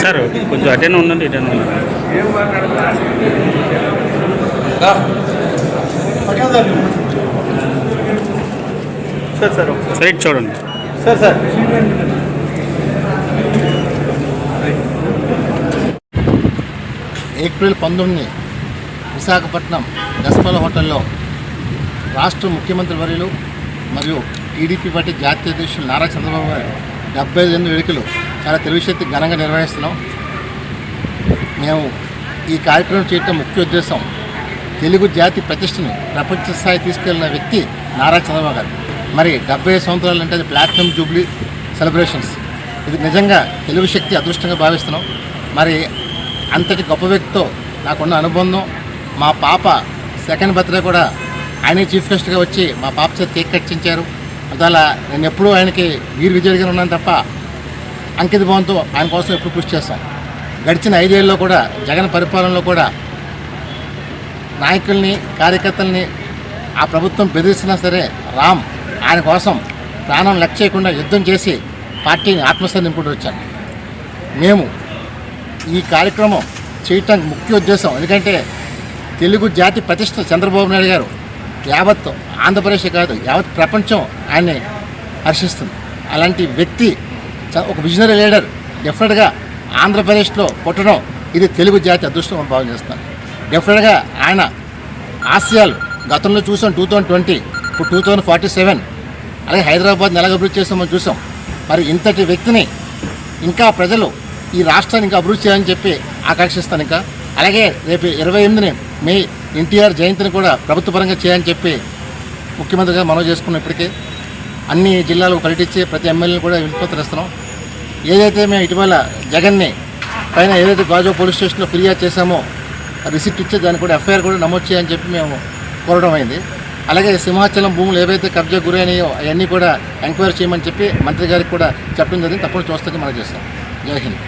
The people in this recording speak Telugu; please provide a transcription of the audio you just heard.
సార్ కొంచెం అటెండ్ ఉండండి ఇటెండ్ ఉండండి. సార్ సార్ సైడ్ చూడండి. Sir sir. ఏప్రిల్ పంతొమ్మిది విశాఖపట్నం దస్పల హోటల్లో రాష్ట్ర ముఖ్యమంత్రి వర్యులు మరియు టీడీపీ పార్టీ జాతీయ అధ్యక్షులు నారా చంద్రబాబు గారు డెబ్బై ఎనిమిది వేడుకలు చాలా తెలివిశక్తి ఘనంగా నిర్వహిస్తున్నాం. మేము ఈ కార్యక్రమం చేయటం ముఖ్య ఉద్దేశం తెలుగు జాతి ప్రతిష్టను ప్రపంచ స్థాయి తీసుకెళ్ళిన వ్యక్తి నారా చంద్రబాబు గారు. మరి డెబ్బై సంవత్సరాలు అంటే అది ప్లాటినం జూబ్లీ సెలబ్రేషన్స్. ఇది నిజంగా తెలుగు శక్తి అదృష్టంగా భావిస్తున్నాం. మరి అంతటి గొప్ప వ్యక్తితో నాకున్న అనుబంధం మా పాప సెకండ్ బర్త్డే కూడా ఆయనే చీఫ్ గెస్ట్గా వచ్చి మా పాప చేత కేక్ కట్టించారు అందువల్ల నేను ఎప్పుడూ ఆయనకి వీర్ విజయుడిగా ఉన్నాను తప్ప అంకిత భావంతో ఆయన కోసం ఎప్పుడు కృషి చేస్తాను గడిచిన ఐదేళ్ళలో కూడా జగన్ పరిపాలనలో కూడా నాయకుల్ని కార్యకర్తల్ని ఆ ప్రభుత్వం బెదిరిస్తున్నా సరే రామ్ ఆయన కోసం ప్రాణం లెక్క చేయకుండా యుద్ధం చేసి పార్టీని ఆత్మస్థ నింపుడు వచ్చాను మేము ఈ కార్యక్రమం చేయటానికి ముఖ్య ఉద్దేశం. ఎందుకంటే తెలుగు జాతి ప్రతిష్ట చంద్రబాబు నాయుడు గారు యావత్ ఆంధ్రప్రదేశ్ కాదు యావత్ ప్రపంచం ఆయన్ని హర్షిస్తుంది. అలాంటి వ్యక్తి ఒక విజనరీ లీడర్ డెఫినెట్గా ఆంధ్రప్రదేశ్లో పుట్టడం ఇది తెలుగు జాతి అదృష్టం అని భావన చేస్తాను. డెఫినెట్గా ఆయన ఆశయాలు గతంలో చూసాం టూ థౌజండ్ ట్వంటీ ఇప్పుడు టూ థౌజండ్ ఫార్టీ సెవెన్ అలాగే హైదరాబాద్ నెలగా అభివృద్ధి చేస్తామని చూసాం. మరి ఇంతటి వ్యక్తిని ఇంకా ప్రజలు ఈ రాష్ట్రాన్ని ఇంకా అభివృద్ధి చేయాలని చెప్పి ఆకాంక్షిస్తాను ఇంకా. అలాగే రేపు ఇరవై ఎనిమిదిని మీ ఎన్టీఆర్ జయంతిని కూడా ప్రభుత్వ పరంగా చేయాలని చెప్పి ముఖ్యమంత్రిగా మనవి చేసుకున్నాం ఇప్పటికే. అన్ని జిల్లాలకు పర్యటించి ప్రతి ఎమ్మెల్యేని కూడా విజ్ఞప్తిస్తున్నాం ఏదైతే మేము ఇటీవల జగన్ని పైన ఏదైతే గాజో పోలీస్ స్టేషన్లో ఫిర్యాదు చేశామో రిసిప్ట్ ఇచ్చే దాన్ని కూడా ఎఫ్ఐఆర్ కూడా నమోదు చేయని చెప్పి మేము కోరడం అయింది. అలాగే సింహాచలం భూములు ఏవైతే కబ్జా గురైనాయో అవన్నీ కూడా ఎంక్వైరీ చేయమని చెప్పి మంత్రి గారికి కూడా చెప్పడం జరిగింది. తప్పకుండా చూస్తానికి మనం చేస్తాం. జై హింద్.